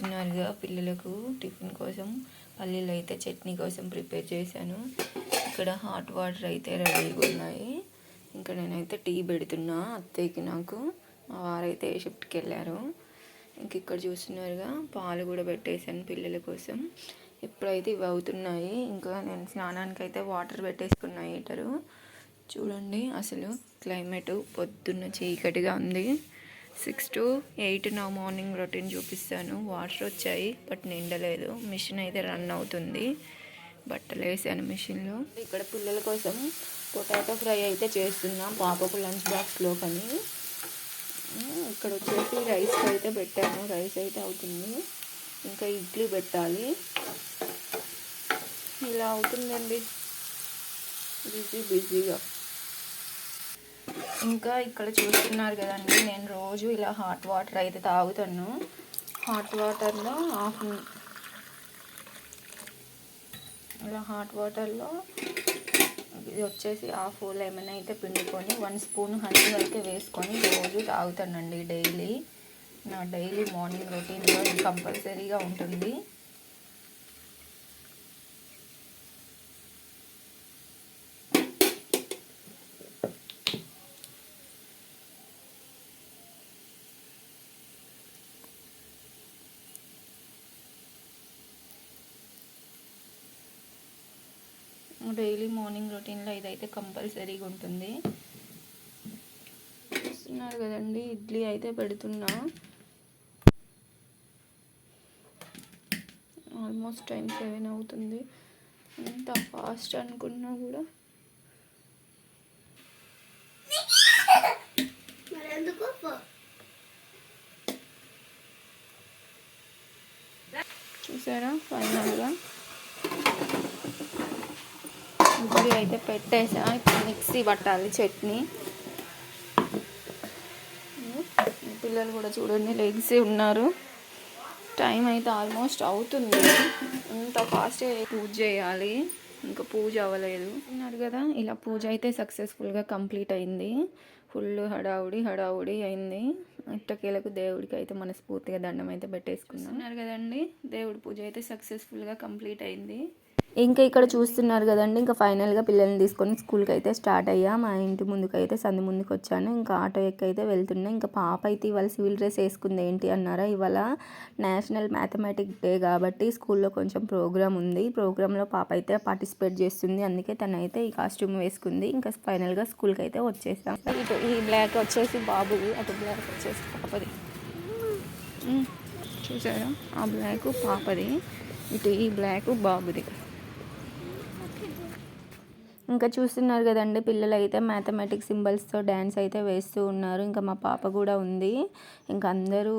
చూస్తున్నారుగా పిల్లలకు టిఫిన్ కోసం పల్లీలు అయితే చట్నీ కోసం ప్రిపేర్ చేశాను. ఇక్కడ హాట్ వాటర్ అయితే రెడీగా ఉన్నాయి. ఇంకా నేనైతే టీ పెడుతున్నా అత్తయ్యకి నాకు. మా వారైతే ఏ షిఫ్ట్కి వెళ్ళారు. ఇంక ఇక్కడ చూస్తున్నారుగా పాలు కూడా పెట్టేశాను పిల్లల కోసం. ఇప్పుడైతే ఇవి అవుతున్నాయి ఇంకా నేను స్నానానికి అయితే వాటర్ పెట్టేసుకున్నా హీటరు. చూడండి అసలు క్లైమేట్ పొద్దున్న చీకటిగా ఉంది. సిక్స్ టు ఎయిట్ నా మార్నింగ్ రొటీన్ చూపిస్తాను. వాటర్ వచ్చాయి బట్ నిండలేదు. మిషన్ అయితే రన్ అవుతుంది. బట్టలు వేసాను మిషన్లో. ఇక్కడ పిల్లల కోసం పొటాటో ఫ్రై అయితే చేస్తున్నాం. పాపకు లంచ్ బాక్స్లో కానీ ఇక్కడ వచ్చేసి రైస్ అయితే పెట్టాను. రైస్ అయితే అవుతుంది. ఇంకా ఇడ్లీ పెట్టాలి. ఇలా అవుతుందండి. బిజీ బిజీగా. ఇంకా ఇక్కడ చూస్తున్నారు కదండి నేను రోజు ఇలా హాట్ వాటర్ అయితే తాగుతాను. హాట్ వాటర్లో హాఫ్ ఇలా హాట్ వాటర్లో ఇది వచ్చేసి హాఫ్ లెమన్ అయితే పిండుకొని వన్ స్పూన్ హనీ అయితే వేసుకొని రోజు తాగుతానండి డైలీ నా డైలీ మార్నింగ్ రొటీన్లో కంపల్సరీగా ఉంటుంది డైలీ మార్నింగ్ రొటీన్లో ఇదైతే కంపల్సరీగా ఉంటుంది. చూస్తున్నారు కదండి ఇడ్లీ అయితే పెడుతున్నా. ఆల్మోస్ట్ టైం సెవెన్ అవుతుంది. ఎంత ఫాస్ట్ అనుకున్నా కూడా. చూసారా? ఫైనల్గా. ఇడ్లీ అయితే పెట్టేసా. ఇప్పుడు మిక్సీ పట్టాలి చట్నీ. పిల్లలు కూడా చూడండి లెగ్స్ ఉన్నారు. టైం అయితే ఆల్మోస్ట్ అవుతుంది. అంత ఫాస్ట్ పూజ చేయాలి. ఇంకా పూజ అవ్వలేదు. ఉన్నారు కదా ఇలా పూజ అయితే సక్సెస్ఫుల్గా కంప్లీట్ అయింది. ఫుల్ హడావుడి హడావుడి అయింది. ఇట్టకేలకు దేవుడికి అయితే మనస్ఫూర్తిగా దండం అయితే పెట్టేసుకున్నాం. ఉన్నారు కదండి దేవుడి పూజ అయితే సక్సెస్ఫుల్గా కంప్లీట్ అయింది. ఇంకా ఇక్కడ చూస్తున్నారు కదండి ఇంకా ఫైనల్గా పిల్లల్ని తీసుకొని స్కూల్కి అయితే స్టార్ట్ అయ్యా. మా ఇంటి ముందుకు అయితే సందు ముందుకు వచ్చాను ఇంకా ఆటో ఎక్కైతే అయితే వెళ్తున్నా ఇంకా పాప అయితే ఇవాళ సివిల్ డ్రెస్ వేసుకుంది. ఏంటి అన్నారా? ఇవాళ నేషనల్ మ్యాథమెటిక్స్ డే కాబట్టి స్కూల్లో కొంచెం ప్రోగ్రామ్ ఉంది. ప్రోగ్రాంలో పాప అయితే పార్టిసిపేట్ చేస్తుంది. అందుకే తనైతే ఈ కాస్ట్యూమ్ వేసుకుంది. ఇంకా ఫైనల్గా స్కూల్కి అయితే వచ్చేసాం. ఇటు ఈ బ్లాక్ వచ్చేసి బాబుది అటు బ్లాక్ వచ్చేసి పాపది. చూసారా? ఆ బ్లాక్ పాపది ఇటు ఈ బ్లాక్ బాబుది. ఇంకా చూస్తున్నారు కదండి పిల్లలు అయితే మ్యాథమెటిక్స్ సింబల్స్తో డ్యాన్స్ అయితే వేస్తూ ఉన్నారు. ఇంకా మా పాప కూడా ఉంది. ఇంకా అందరూ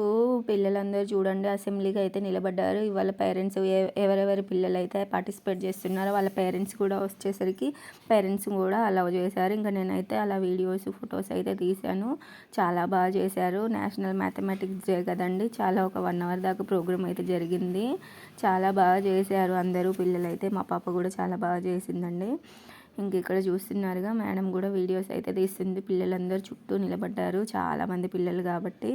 పిల్లలందరూ చూడండి అసెంబ్లీకి అయితే నిలబడ్డారు. ఇవాళ పేరెంట్స్ ఎవరెవరి పిల్లలు అయితే పార్టిసిపేట్ చేస్తున్నారో వాళ్ళ పేరెంట్స్ కూడా వచ్చేసరికి పేరెంట్స్ కూడా అలౌ చేశారు. ఇంకా నేనైతే అలా వీడియోస్ ఫొటోస్ అయితే తీశాను. చాలా బాగా చేశారు. నేషనల్ మ్యాథమెటిక్స్ డే కదండి. చాలా ఒక వన్ అవర్ దాకా ప్రోగ్రామ్ అయితే జరిగింది. చాలా బాగా చేశారు అందరూ. పిల్లలైతే మా పాప కూడా చాలా బాగా చేసిందండి. ఇంక ఇక్కడ చూస్తున్నారుగా మేడం కూడా వీడియోస్ అయితే తీస్తుంది. పిల్లలందరూ చుట్టూ నిలబడ్డారు. చాలామంది పిల్లలు కాబట్టి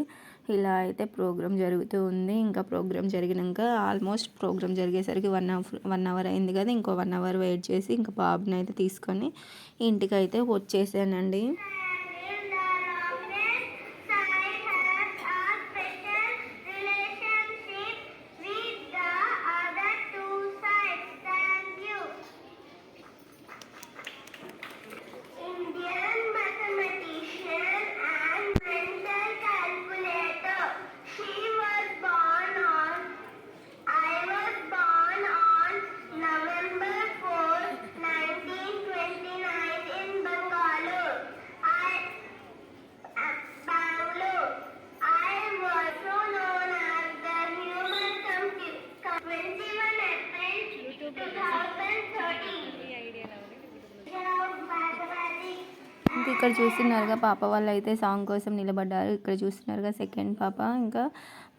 ఇలా అయితే ప్రోగ్రామ్ జరుగుతూ ఉంది. ఇంకా ప్రోగ్రామ్ జరిగినాక ఆల్మోస్ట్ ప్రోగ్రామ్ జరిగేసరికి వన్ అవర్ వన్ అవర్ అయింది కదా. ఇంకో వన్ అవర్ వెయిట్ చేసి ఇంకా బాబుని అయితే తీసుకొని ఇంటికి అయితే వచ్చేసానండి. ఇంకా ఇక్కడ చూస్తున్నారుగా? పాప వాళ్ళు అయితే సాంగ్ కోసం నిలబడ్డారు. ఇక్కడ చూస్తున్నారుగా సెకండ్ పాప ఇంకా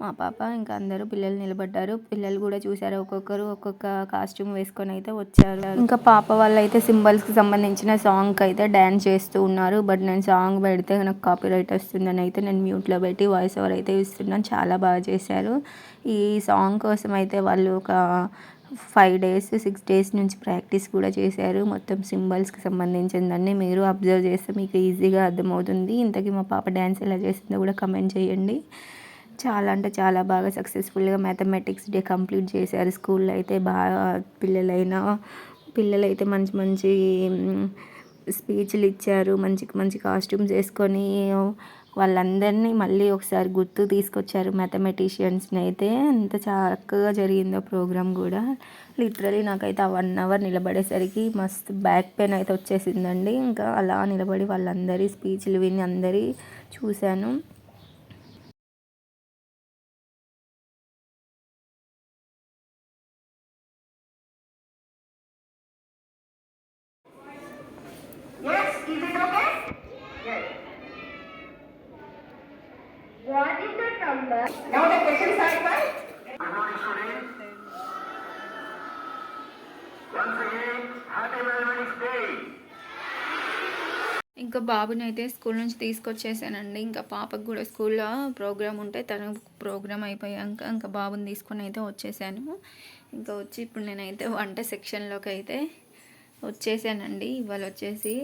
మా పాప ఇంకా అందరూ పిల్లలు నిలబడ్డారు. పిల్లలు కూడా చూసారు ఒక్కొక్కరు ఒక్కొక్క కాస్ట్యూమ్ వేసుకొని అయితే వచ్చారు. ఇంకా పాప వాళ్ళు అయితే సింబల్స్కి సంబంధించిన సాంగ్కి అయితే డ్యాన్స్ చేస్తూ ఉన్నారు. బట్ నేను సాంగ్ పెడితే నాకు కాపీ రైట్ వస్తుందని అయితే నేను మ్యూట్లో పెట్టి వాయిస్ ఓవర్ అయితే ఇస్తున్నాను. చాలా బాగా చేశారు. ఈ సాంగ్ కోసం అయితే వాళ్ళు ఒక ఫైవ్ డేస్ సిక్స్ డేస్ నుంచి ప్రాక్టీస్ కూడా చేశారు. మొత్తం సింబల్స్కి సంబంధించిందన్నీ మీరు అబ్జర్వ్ చేస్తే మీకు ఈజీగా అర్థమవుతుంది. ఇంతకీ మా పాప డ్యాన్స్ ఎలా చేసిందో కూడా కమెంట్ చేయండి. చాలా అంటే చాలా బాగా సక్సెస్ఫుల్గా మ్యాథమెటిక్స్ డే కంప్లీట్ చేశారు. స్కూల్లో అయితే బాగా పిల్లలైనా పిల్లలైతే మంచి మంచి స్పీచ్లు ఇచ్చారు. మంచి మంచి కాస్ట్యూమ్స్ వేసుకొని వాళ్ళందరినీ మళ్ళీ ఒకసారి గుర్తు తీసుకొచ్చారు మ్యాథమెటిషియన్స్ని అయితే ఎంత చక్కగా జరిగిందో ప్రోగ్రామ్ కూడా. లిటరలీ నాకైతే ఆ వన్ అవర్ నిలబడేసరికి మస్తు బ్యాక్ పెయిన్ అయితే వచ్చేసిందండి. ఇంకా అలా నిలబడి వాళ్ళందరి స్పీచ్లు విని అందరి చూశాను. Yes, is it okay? What is the number? Now the Day. ఇంకా బాబుని అయితే స్కూల్ నుంచి తీసుకొచ్చేసానండి ఇంకా పాపకు కూడా స్కూల్లో ప్రోగ్రామ్ ఉంటే తన ప్రోగ్రామ్ అయిపోయాక ఇంకా బాబుని తీసుకొని అయితే వచ్చేసాను ఇంకా వచ్చి ఇప్పుడు నేనైతే వంట సెక్షన్లోకి అయితే వచ్చేసానండి ఇవాళ వచ్చేసి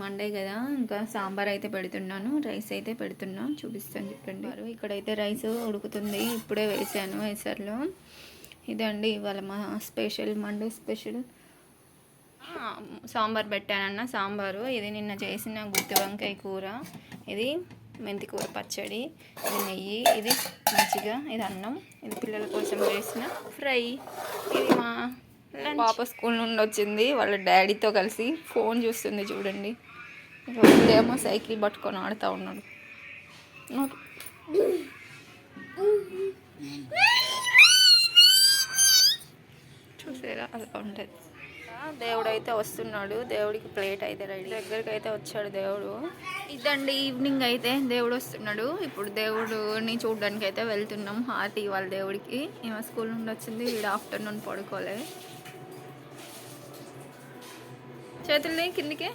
మండే కదా ఇంకా సాంబార్ అయితే పెడుతున్నాను రైస్ అయితే పెడుతున్నా చూపిస్తాను చెప్పండి. వారు ఇక్కడైతే రైస్ ఉడుకుతుంది ఇప్పుడే వేసాను వేసర్లో. ఇదండి ఇవాళ మా స్పెషల్ మండే స్పెషల్. సాంబార్ పెట్టానన్న సాంబారు. ఇది నిన్న చేసిన గుత్తి వంకాయ కూర. ఇది మెంతి కూర పచ్చడి ఇది నెయ్యి ఇది మజ్జిగ ఇది అన్నం. ఇది పిల్లల కోసం చేసిన ఫ్రై. ఇది మా. పాప స్కూల్ నుండి వచ్చింది వాళ్ళ డాడీతో కలిసి ఫోన్ చూస్తుంది చూడండి. ఏమో సైకిల్ పట్టుకొని ఆడుతూ ఉన్నాడు. చూసారా అలా ఉంటుంది. దేవుడు అయితే వస్తున్నాడు దేవుడికి ప్లేట్ అయితే రెడీ. దగ్గరికి అయితే వచ్చాడు దేవుడు. ఇదండి ఈవినింగ్ అయితే దేవుడు వస్తున్నాడు. ఇప్పుడు దేవుడుని చూడడానికి అయితే వెళ్తున్నాం. హారతి ఇవ్వాలి దేవుడికి. ఈమె స్కూల్ నుండి వచ్చింది వీడు ఆఫ్టర్నూన్ పడుకోలే. చేతుల్ని కిందికి